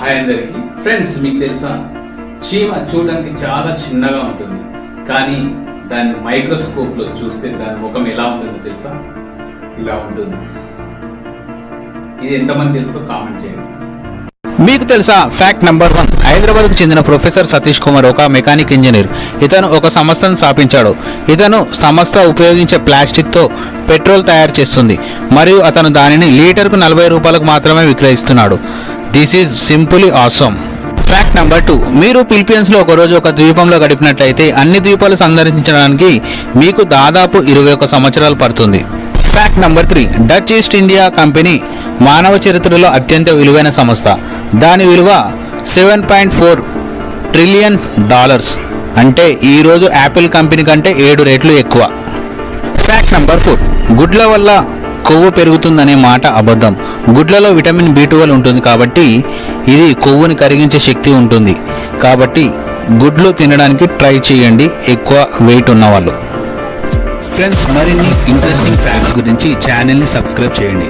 Hi అందరికి. Friends మీకు తెలుసా? చీమ చూడడానికి చాలా చిన్నగా ఉంటుంది. కానీ దాన్ని మైక్రోస్కోప్లో చూస్తే దాని ముఖం ఎలా ఉంటుందో తెలుసా? ఇలా ఉంటుంది. ఇది ఎంతమంది తెలుసో కామెంట్ చేయండి. మీకు తెలుసా? ఫ్యాక్ట్ నంబర్ వన్ హైదరాబాద్కు చెందిన ప్రొఫెసర్ సతీష్ కుమార్ ఒక మెకానిక్ ఇంజనీర్. ఇతను ఒక సంస్థను స్థాపించాడు. ఇతను సంస్థ ఉపయోగించే ప్లాస్టిక్తో పెట్రోల్ తయారు చేస్తుంది. మరియు అతను దానిని లీటర్కు నలభై రూపాయలకు మాత్రమే విక్రయిస్తున్నాడు. This is simply awesome fact number two మీరు ఫిలిపియన్స్లో ఒకరోజు ఒక ద్వీపంలో గడిపినట్లయితే అన్ని ద్వీపాలు సందర్శించడానికి మీకు దాదాపు ఇరవై ఒక సంవత్సరాలు పడుతుంది. Fact number three Dutch East India Company మానవ చరిత్రలో అత్యంత విలువైన సంస్థ. దాని విలువ seven point four trillion dollars అంటే ఈరోజు యాపిల్ కంపెనీ కంటే ఏడు రేట్లు ఎక్కువ. ఫ్యాక్ట్ నెంబర్ ఫోర్ గుడ్ల వల్ల కొవ్వు పెరుగుతుందనే మాట అబద్ధం. గుడ్లలో విటమిన్ బి ట్వెల్వ్ ఉంటుంది కాబట్టి ఇది కొవ్వుని కరిగించే శక్తి ఉంటుంది. కాబట్టి గుడ్లు తినడానికి ట్రై చేయండి. ఎక్కువ వెయిట్ ఉన్నవాళ్ళు. ఫ్రెండ్స్ మరిన్ని ఇంట్రెస్టింగ్ ఫ్యాక్ట్స్ గురించి ఛానల్ని సబ్స్క్రైబ్ చేయండి.